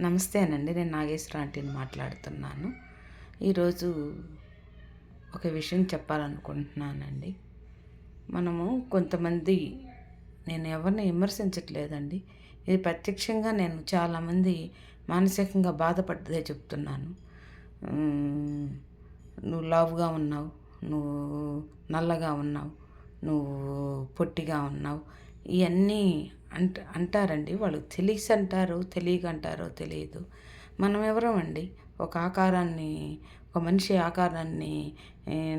నమస్తే అనండి నేను నాగేశ్వర ఆంటీని మాట్లాడుతున్నాను. ఈరోజు ఒక విషయం చెప్పాలనుకుంటున్నానండి. మనము కొంతమంది నేను ఎవరిని విమర్శించట్లేదండి. ఇది ప్రత్యక్షంగా నేను చాలామంది మానసికంగా బాధపడ్డదే చెప్తున్నాను. నువ్వు లావుగా ఉన్నావు నువ్వు నల్లగా ఉన్నావు నువ్వు పొట్టిగా ఉన్నావు ఇవన్నీ అంట అంటారండి. వాళ్ళు తెలిసి అంటారు తెలియక అంటారో తెలియదు. మనం ఎవరమండి? ఒక ఆకారాన్ని ఒక మనిషి ఆకారాన్ని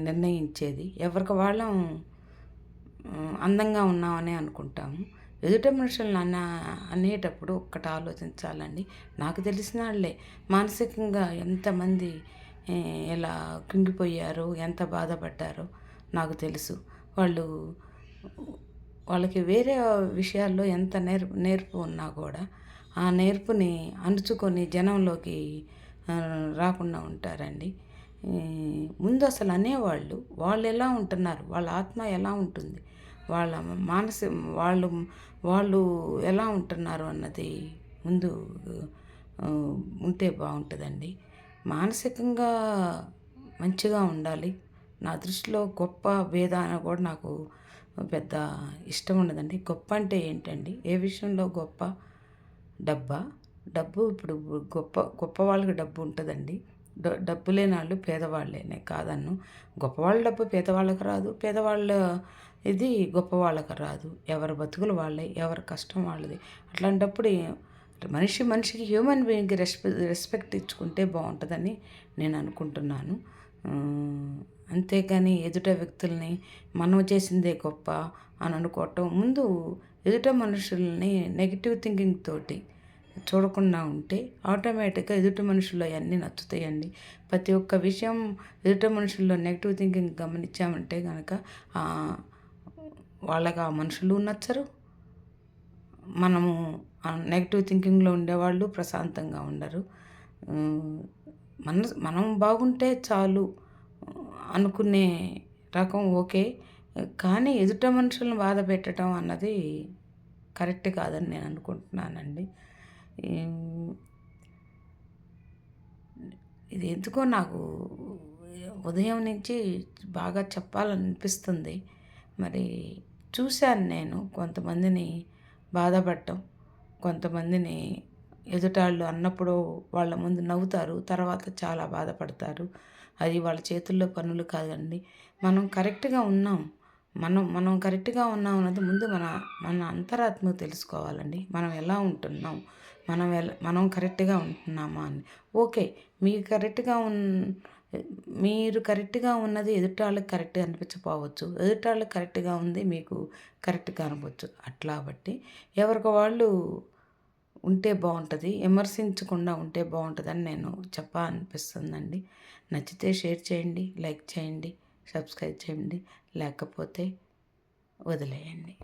నిర్ణయించేది. ఎవరికి వాళ్ళం అందంగా ఉన్నామని అనుకుంటాము ఎదుట మనుషులను అన్న అనేటప్పుడు ఒక్కటి ఆలోచించాలండి. నాకు తెలిసిన వాళ్ళే. మానసికంగా ఎంతమంది ఎలా కుంగిపోయారో ఎంత బాధపడ్డారో నాకు తెలుసు. వాళ్ళు వాళ్ళకి వేరే విషయాల్లో ఎంత నేర్పు నేర్పు ఉన్నా కూడా ఆ నేర్పుని అణుచుకొని జనంలోకి రాకుండా ఉంటారండి. ముందు అసలు అనేవాళ్ళు వాళ్ళు ఎలా ఉంటున్నారు వాళ్ళ ఆత్మ ఎలా ఉంటుంది వాళ్ళ మానసి వాళ్ళు వాళ్ళు ఎలా ఉంటున్నారు అన్నది ముందు ఉంటే బాగుంటుందండి. మానసికంగా మంచిగా ఉండాలి. నా దృష్టిలో గొప్ప భేదాన కూడా నాకు పెద్ద ఇష్టం ఉండదండి గొప్ప అంటే ఏంటండి? ఏ విషయంలో గొప్ప డబ్బా? డబ్బు ఇప్పుడు గొప్ప గొప్ప వాళ్ళకి డబ్బు ఉంటుందండి. డబ్బు లేని వాళ్ళు పేదవాళ్ళేనే కాదన్ను. గొప్పవాళ్ళ డబ్బు పేదవాళ్ళకి రాదు. పేదవాళ్ళ ఇది గొప్ప వాళ్ళకి రాదు. ఎవరి బతుకులు వాళ్ళే ఎవరి కష్టం వాళ్ళది. అట్లాంటప్పుడు మనిషి మనిషికి హ్యూమన్ బీయింగ్కి రెస్పెక్ట్ రెస్పెక్ట్ ఇచ్చుకుంటే బాగుంటుందని నేను అనుకుంటున్నాను. అంతేకాని ఎదుట వ్యక్తుల్ని మనం చేసిందే గొప్ప అని అనుకోవటం. ముందు ఎదుట మనుషుల్ని నెగిటివ్ థింకింగ్ తోటి చూడకుండా ఉంటే ఆటోమేటిక్గా ఎదుటి మనుషుల్లో అవన్నీ నచ్చుతాయండి. ప్రతి ఒక్క విషయం ఎదుట మనుషుల్లో నెగిటివ్ థింకింగ్ గమనించామంటే కనుక వాళ్ళకి ఆ మనుషులు నచ్చరు. మనము నెగిటివ్ థింకింగ్లో ఉండేవాళ్ళు ప్రశాంతంగా ఉండరు. మన మనం బాగుంటే చాలు అనుకునే రకం ఓకే. కానీ ఎదుట మనుషులను బాధ పెట్టడం అన్నది కరెక్ట్ కాదని నేను అనుకుంటున్నానండి. ఇది ఎందుకో నాకు ఉదయం నుంచి బాగా చెప్పాలనిపిస్తుంది. మరి చూశాను నేను కొంతమందిని బాధపడటం కొంతమందిని ఎదుటాళ్ళు అన్నప్పుడు వాళ్ళ ముందు నవ్వుతారు తర్వాత చాలా బాధపడతారు. అది వాళ్ళ చేతుల్లో పనులు కాదండి. మనం కరెక్ట్గా ఉన్నాం. మనం మనం కరెక్ట్గా ఉన్నాం అన్నది ముందు మన మన అంతరాత్మ తెలుసుకోవాలండి. మనం ఎలా ఉంటున్నాం? మనం ఎలా మనం కరెక్ట్గా ఉంటున్నామా అని. ఓకే మీరు కరెక్ట్గా ఉన్ మీరు కరెక్ట్గా ఉన్నది ఎదుటాళ్ళకి కరెక్ట్గా అనిపించకపోవచ్చు. ఎదుటాళ్ళకి కరెక్ట్గా ఉంది మీకు కరెక్ట్గా అనిపించు అట్లా బట్టి ఎవరికి వాళ్ళు ఉంటే బాగుంటుంది విమర్శించకుండా ఉంటే బాగుంటుందని నేను చెప్పాలనిపిస్తుందండి. నచ్చితే షేర్ చేయండి లైక్ చేయండి సబ్స్క్రైబ్ చేయండి లేకపోతే వదిలేయండి.